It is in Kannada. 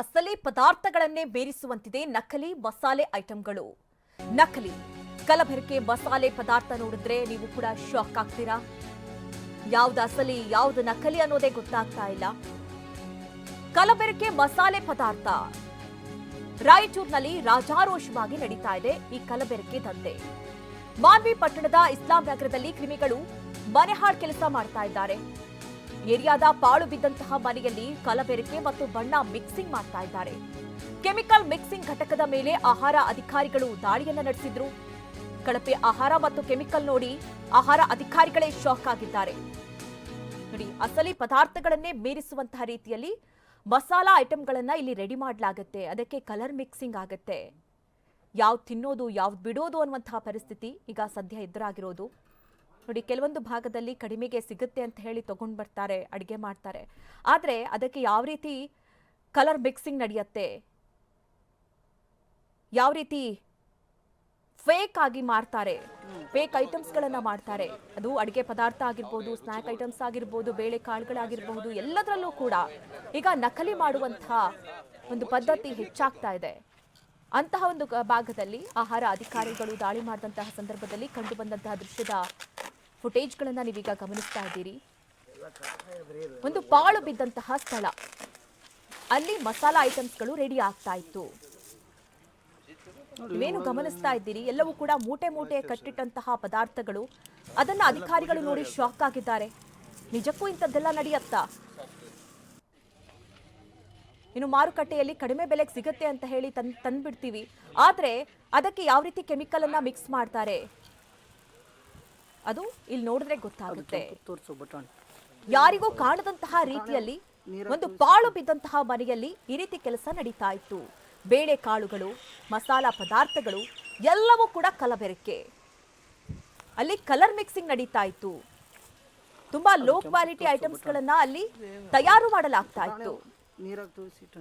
ಅಸಲಿ ಪದಾರ್ಥಗಳನ್ನೇ ಬೇರಿಸುವಂತಿದೆ ನಕಲಿ ಮಸಾಲೆ ಐಟಂಗಳು. ನಕಲಿ, ಕಲಬೆರಕೆ ಮಸಾಲೆ ಪದಾರ್ಥ ನೋಡಿದ್ರೆ ನೀವು ಕೂಡ ಶಾಕ್ ಆಗ್ತೀರಾ? ಯಾವ್ದು ಅಸಲಿ, ಯಾವ್ದು ನಕಲಿ ಅನ್ನೋದೇ ಗೊತ್ತಾಗ್ತಾ ಇಲ್ಲ. ಕಲಬೆರಕೆ ಮಸಾಲೆ ಪದಾರ್ಥ. ರಾಯಚೂರಿನಲ್ಲಿ ರಾಜಾರೋಷವಾಗಿ ನಡೀತಾ ಇದೆ ಈ ಕಲಬೆರಕೆ ದಂಧೆ. ಮಾನ್ವಿ ಪಟ್ಟಣದ ಇಸ್ಲಾಂ ನಗರದಲ್ಲಿ ಕ್ರಿಮಿಗಳು ಮನೆಹಾಳ್ ಕೆಲಸ ಮಾಡ್ತಾ ಇದ್ದಾರೆ. ಏರಿಯಾದ ಪಾಳು ಬಿದ್ದಂತಹ ಮನೆಯಲ್ಲಿ ಕಲಬೆರಕೆ ಮತ್ತು ಬಣ್ಣ ಮಿಕ್ಸಿಂಗ್ ಮಾಡ್ತಾ ಇದ್ದಾರೆ. ಕೆಮಿಕಲ್ ಮಿಕ್ಸಿಂಗ್ ಘಟಕದ ಮೇಲೆ ಆಹಾರ ಅಧಿಕಾರಿಗಳು ದಾಳಿಯನ್ನ ನಡೆಸಿದ್ರು. ಕಳಪೆ ಆಹಾರ ಮತ್ತು ಕೆಮಿಕಲ್ ನೋಡಿ ಆಹಾರ ಅಧಿಕಾರಿಗಳೇ ಶಾಕ್ ಆಗಿದ್ದಾರೆ. ನೋಡಿ, ಅಸಲಿ ಪದಾರ್ಥಗಳನ್ನೇ ಮೀರಿಸುವಂತಹ ರೀತಿಯಲ್ಲಿ ಮಸಾಲಾ ಐಟಮ್ಗಳನ್ನ ಇಲ್ಲಿ ರೆಡಿ ಮಾಡಲಾಗುತ್ತೆ. ಅದಕ್ಕೆ ಕಲರ್ ಮಿಕ್ಸಿಂಗ್ ಆಗುತ್ತೆ. ಯಾವ್ದು ತಿನ್ನೋದು, ಯಾವ್ದು ಬಿಡೋದು ಅನ್ನುವಂತಹ ಪರಿಸ್ಥಿತಿ ಈಗ ಸದ್ಯ ಎದುರಾಗಿರೋದು. ನೋಡಿ, ಕೆಲವೊಂದು ಭಾಗದಲ್ಲಿ ಕಡಿಮೆಗೆ ಸಿಗುತ್ತೆ ಅಂತ ಹೇಳಿ ತಗೊಂಡು ಬರ್ತಾರೆ, ಅಡುಗೆ ಮಾಡ್ತಾರೆ. ಆದರೆ ಅದಕ್ಕೆ ಯಾವ ರೀತಿ ಕಲರ್ ಮಿಕ್ಸಿಂಗ್ ನಡೆಯುತ್ತೆ? ಯಾವ ರೀತಿ ಫೇಕ್ ಆಗಿ ಮಾಡ್ತಾರೆ ಫೇಕ್ ಐಟಮ್ಸ್ಗಳನ್ನು ಮಾಡ್ತಾರೆ. ಅದು ಅಡುಗೆ ಪದಾರ್ಥ ಆಗಿರ್ಬೋದು ಸ್ನ್ಯಾಕ್ ಐಟಮ್ಸ್ ಆಗಿರ್ಬೋದು, ಬೇಳೆ ಕಾಳುಗಳಾಗಿರ್ಬೋದು, ಎಲ್ಲದರಲ್ಲೂ ಕೂಡ ಈಗ ನಕಲಿ ಮಾಡುವಂತಹ ಒಂದು ಪದ್ಧತಿ ಹೆಚ್ಚಾಗ್ತಾ ಇದೆ. ಅಂತಹ ಒಂದು ಭಾಗದಲ್ಲಿ ಆಹಾರ ಅಧಿಕಾರಿಗಳು ದಾಳಿ ಮಾಡಿದಂತಹ ಸಂದರ್ಭದಲ್ಲಿ ಕಂಡು ಬಂದಂತಹ ದೃಶ್ಯದ ಫುಟೇಜ್ಗಳನ್ನು ನೀವೀಗ ಗಮನಿಸ್ತಾ ಇದ್ದೀರಿ. ಒಂದು ಪಾಳು ಬಿದ್ದಂತಹ ಸ್ಥಳ. ಅಲ್ಲಿ ಮಸಾಲಾ ಐಟಮ್ಸ್ಗಳು ರೆಡಿ ಆಗ್ತಾ ಇತ್ತು. ನೀವೇನು ಗಮನಿಸ್ತಾ ಇದ್ದೀರಿ? ಎಲ್ಲವೂ ಕೂಡ ಮೂಟೆ ಮೂಟೆ ಕಟ್ಟಿಟ್ಟಂತಹ ಪದಾರ್ಥಗಳು. ಅದನ್ನ ಅಧಿಕಾರಿಗಳು ನೋಡಿ ಶಾಕ್ ಆಗಿದ್ದಾರೆ. ನಿಜಕ್ಕೂ ಇಂಥದ್ದೆಲ್ಲ ನಡೆಯತ್ತಾ? ಇನ್ನು ಮಾರುಕಟ್ಟೆಯಲ್ಲಿ ಕಡಿಮೆ ಬೆಲೆಗೆ ಸಿಗುತ್ತೆ ಅಂತ ಹೇಳಿ ತನ್ ತಂದ್ಬಿಡ್ತೀವಿ. ಆದ್ರೆ ಅದಕ್ಕೆ ಯಾವ ರೀತಿ ಕೆಮಿಕಲ್ ಅನ್ನ ಮಿಕ್ಸ್ ಮಾಡ್ತಾರೆ? ಅದು ಇಲ್ಲಿ ನೋಡಿದ್ರೆ ಗೊತ್ತಾಗುತ್ತೆ. ಯಾರಿಗೂ ಕಾಣದಂತಹ ರೀತಿಯಲ್ಲಿ ಒಂದು ಪಾಳು ಬಿದ್ದಂತಹ ಮನೆಯಲ್ಲಿ ಈ ರೀತಿ ಕೆಲಸ ನಡೀತಾ ಇತ್ತು. ಬೇಳೆ ಕಾಳುಗಳು ಮಸಾಲಾ ಪದಾರ್ಥಗಳು ಎಲ್ಲವೂ ಕೂಡ ಕಲಬೆರಕೆ. ಅಲ್ಲಿ ಕಲರ್ ಮಿಕ್ಸಿಂಗ್ ನಡೀತಾ ಇತ್ತು. ತುಂಬಾ ಲೋ ಕ್ವಾಲಿಟಿ ಐಟಮ್ಸ್ ಗಳನ್ನ ಅಲ್ಲಿ ತಯಾರು ಮಾಡಲಾಗ್ತಾ ಇತ್ತು. ನೀರಾಗ ತೋರಿಸಿಟ್ಟು